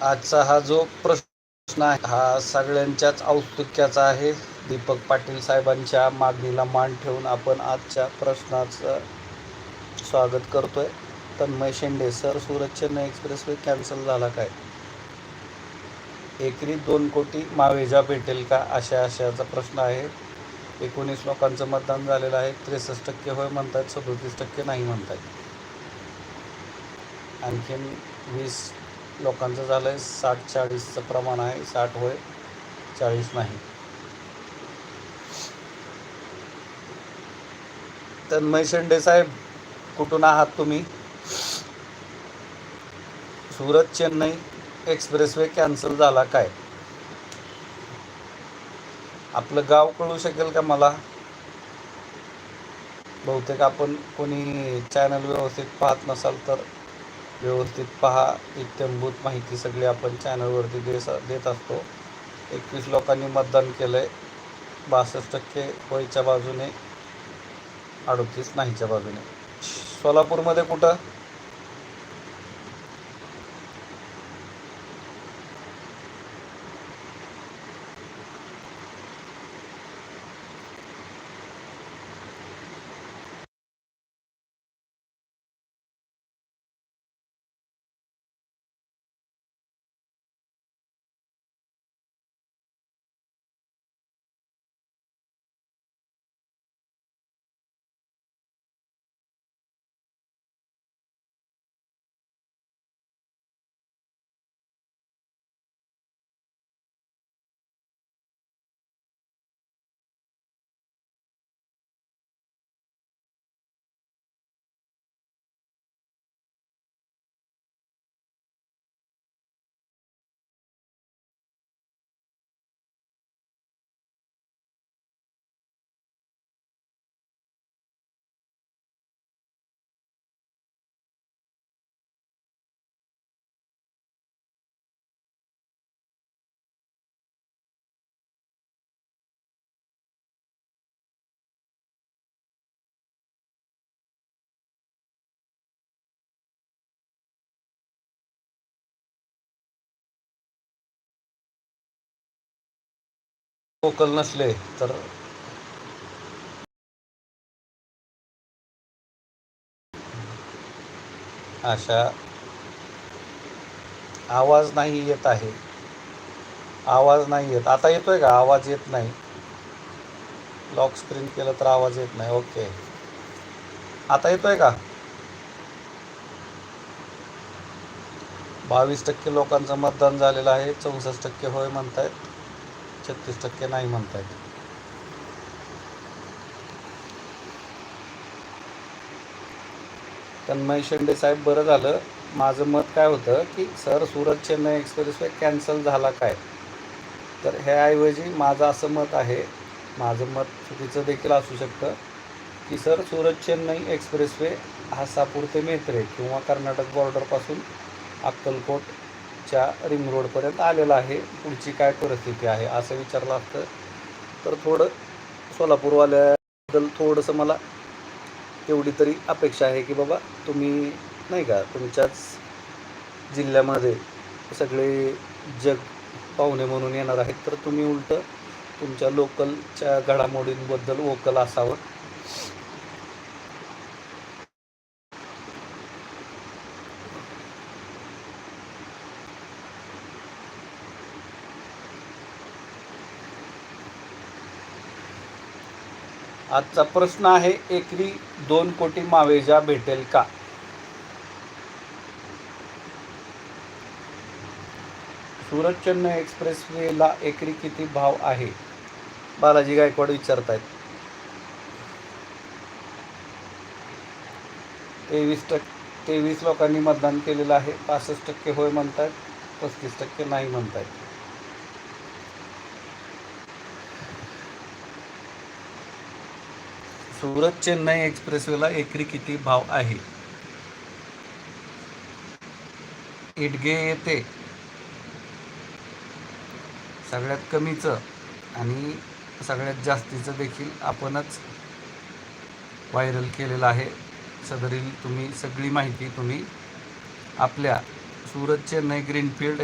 आजचा हा जो प्रश्न आहे हा सगळ्यांच्याच औत्सुक्याचा आहे. दीपक पाटील साहेबांच्या मागणीला मान ठेवून आपण आजच्या प्रश्नाचं स्वागत करतोय. Tanmay Shende sir Surat Chennai expressway cancel झाला काय? एकरी दोन कोटी मावेजा भेटेल का? अशा आशयाचा प्रश्न आहे. एकोणीस लोकांचं मतदान झालेलं आहे. त्रेसष्ट टक्के होय म्हणतात सदोतीस टक्के नाही म्हणतात आणखीन वीस लोकांचं झालं आहे साठ चाळीसचं प्रमाण आहे. साठ होय चाळीस नाही. तन्मय शेंडे साहेब कुठून आहात तुम्ही? सुरत चेन्नई एक्सप्रेसवे कॅन्सल झाला काय? आपलं गाव कळू शकेल का मला? बहुतेक आपण कोणी चॅनल व्यवस्थित पाहत नसाल तर व्यवस्थित पहा इत्यंभूत माहिती सगळी आपण चॅनलवरती देस देत असतो. एकवीस लोकांनी मतदान केलं आहे बासष्ट टक्के वयच्या बाजूने अडतीस नाहीच्या बाजूने. सोलापूरमध्ये कुठं? लोकल नसले तर अशा आवाज नाही येत आहे. आवाज नाही येत. आता येतोय का? आवाज येत नाही. लॉक स्क्रीन केलं तर आवाज येत नाही. ओके आता येतोय का? बावीस टक्के लोकांचं मतदान झालेलं आहे. चौसष्ट टक्के होय म्हणतायत. छत्तीस टक्के नाही म्हणतायत. तन्मय शेंडे साहेब बरं झालं. माझं मत काय होतं की sir Surat Chennai expressway cancel झाला काय? तर ह्याऐवजी माझं असं मत आहे माझं मत चुकीचं देखील असू शकतं की सर सुरत चेन्नई एक्सप्रेसवे हासापूर ते मेत्रे किंवा कर्नाटक बॉर्डरपासून अक्कलकोट च्या रिंग रोडपर्यंत आलेला आहे. पुढची काय परिस्थिती आहे असं विचारलं असतं. तर थोडं सोलापूरवाल्याबद्दल थोडंसं मला तेवढी तरी अपेक्षा आहे की बाबा तुम्ही नाही का तुमच्याच जिल्ह्यामध्ये सगळे जग पाहुणे म्हणून येणार आहेत. तर तुम्ही उलट तुमच्या लोकलच्या घडामोडींबद्दल वोकल असावं. आजचा प्रश्न आहे एकरी दोन कोटी मावेजा भेटेल का? सुरत चेन्नई एक्सप्रेसवेला एकरी किती भाव आहे? बालाजी गायकवाड विचारतायत. तेवीस टक्के तेवीस लोकांनी मतदान केलेलं आहे पासष्ट टक्के होय म्हणतात पस्तीस टक्के नाही म्हणतात सुरत चेन्नई एक्सप्रेसवेला एकरी किती भाव आहे? इटगे येते. सगळ्यात कमीचं आणि सगळ्यात जास्तीचं देखील आपणच व्हायरल केलेलं आहे. सदरील तुम्ही सगळी माहिती तुम्ही आपल्या सुरत चेन्नई ग्रीनफील्ड